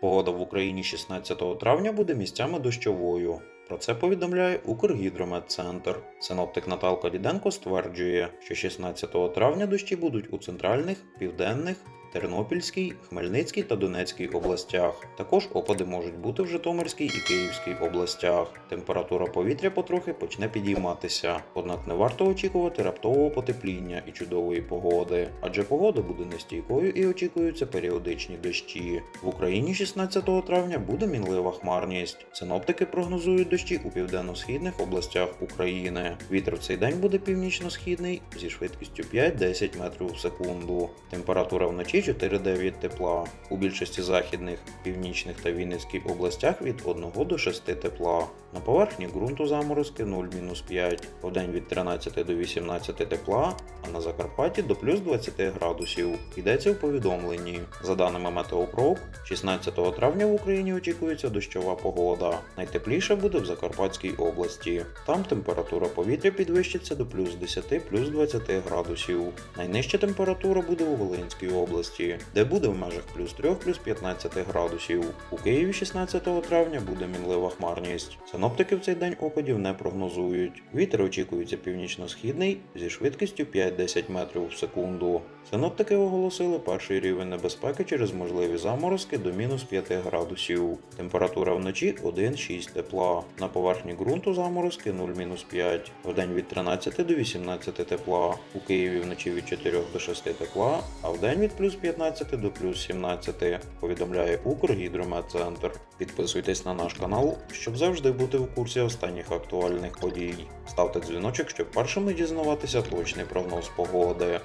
Погода в Україні 16 травня буде місцями дощовою. Про це повідомляє Укргідрометцентр. Синоптик Наталка Діденко стверджує, що 16 травня дощі будуть у центральних, південних, Тернопільській, Хмельницькій та Донецькій областях. Також опади можуть бути в Житомирській і Київській областях. Температура повітря потрохи почне підійматися, однак не варто очікувати раптового потепління і чудової погоди, адже погода буде нестійкою і очікуються періодичні дощі. В Україні 16 травня буде мінлива хмарність. Синоптики прогнозують дощі у південно-східних областях України. Вітер в цей день буде північно-східний зі швидкістю 5-10 метрів в секунду. Температура вночі 4-9 тепла. У більшості західних, північних та Вінницькій областях від 1 до 6 тепла. На поверхні ґрунту заморозки 0-5, вдень від 13 до 18 тепла, а на Закарпатті до плюс 20 градусів. Йдеться в повідомленні. За даними Метеопрок, 16 травня в Україні очікується дощова погода. Найтепліше буде в Закарпатській області. Там температура повітря підвищиться до плюс 10 плюс 20 градусів. Найнижча температура буде у Волинській області, де буде в межах плюс 3 плюс 15 градусів. У Києві 16 травня буде мінлива хмарність. Синоптики в цей день опадів не прогнозують. Вітер очікується північно-східний зі швидкістю 5-10 метрів в секунду. Синоптики оголосили перший рівень небезпеки через можливі заморозки до мінус 5 градусів. Температура вночі 1-6 тепла. На поверхні ґрунту заморозки 0-5. Вдень від 13 до 18 тепла. У Києві вночі від 4 до 6 тепла, а вдень від плюс 15 до плюс 17, повідомляє Укргідрометцентр. Підписуйтесь на наш канал, щоб завжди бути в курсі останніх актуальних подій. Ставте дзвіночок, щоб першими дізнаватися точний прогноз погоди.